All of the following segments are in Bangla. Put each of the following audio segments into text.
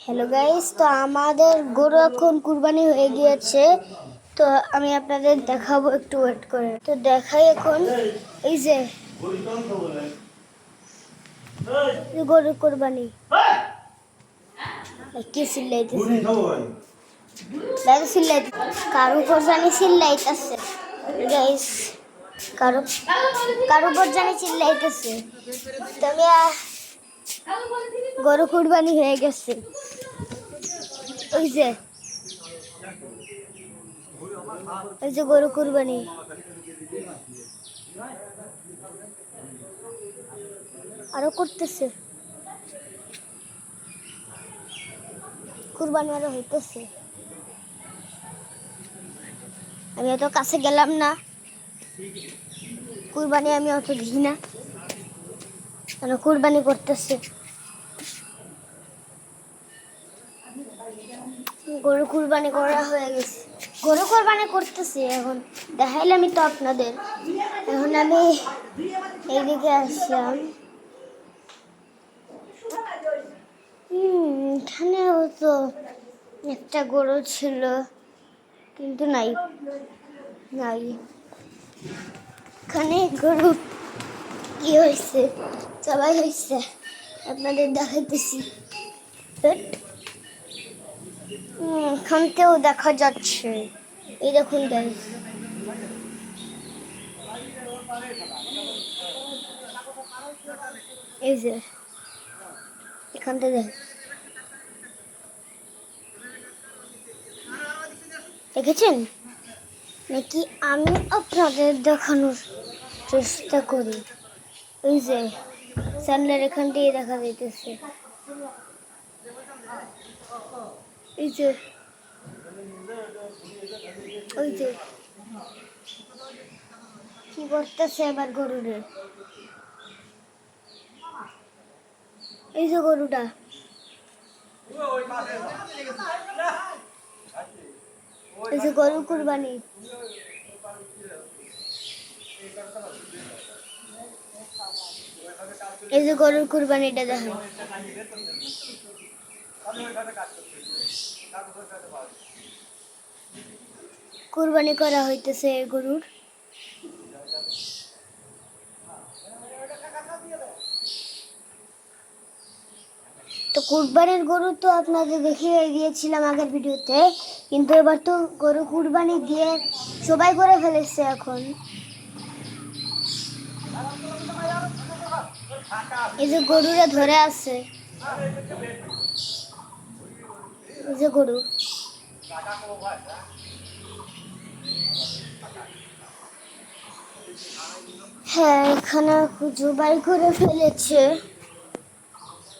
হ্যালো গাইস তো আমাদের গরু এখন কুরবানি হয়ে গিয়েছে। তো আমি আপনাদের দেখাবো একটু ওয়েট করে। তো দেখাই এখন এই যে গরু কুরবানি। কি চিল্লাইতেছে দাদা চিল্লাইতে কারু উপর জানি চিল্লাইতেছে গাইস কারু কারু উপর জানি চিল্লাইতেছে তবে আহ, গরু কুরবানি হয়ে গেছে। ওই যে ওই যে গরু কুরবানি। আরও করতেছে। কুরবানি আরও হইতেছে। আমি অত কাছে গেলাম না। কুরবানি আমি অত দিই না। কেন কুরবানি করতেছে? গরু কুরবানি করা হয়ে গেছে। গরু কুরবানি করতেছি এখন। দেখাইলামই তো আপনাদের। এখন আমি এইদিকে আসলাম এখানেও তো একটা গরু ছিল, কিন্তু নাই। নাই। এখানে গরু কি হয়েছে? সবাই হয়েছে আপনাদের দেখাইতেছি। হুম, এখানতেও দেখা যাচ্ছে। এই দেখুন গাইস এই যে এখানটা দেখ। দেখেছেন? নাকি আমি আপনাদের দেখানোর চেষ্টা করি? এই যে। স্যান্ডেল এখান দিয়ে দেখা যাইতেছে। এই যে, ওই যে, কি করতেছে আবার গরুরে? এই যে গরুটা। এই যে গরু কুরবানি। এই যে গরুর কুরবানিটা দেখেন। কুরবানি করা হইতেছে গরুর। তো কুরবানির গরু তো আপনাদের দেখিয়ে দিয়েছিলাম আগের ভিডিওতে, কিন্তু এবার তো গরু কুরবানি দিয়ে সবাই করে ফেলেছে এখন। এই যে গরুরা ধরে আছে। এই যে গরু। হ্যাঁ এখানে করে ফেলেছে।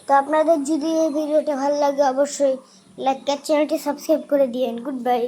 তো আপনাদের যদি এই ভিডিওটা ভালো লাগে, অবশ্যই লাইক চ্যানেলটি সাবস্ক্রাইব করে দিয়েন। Good bye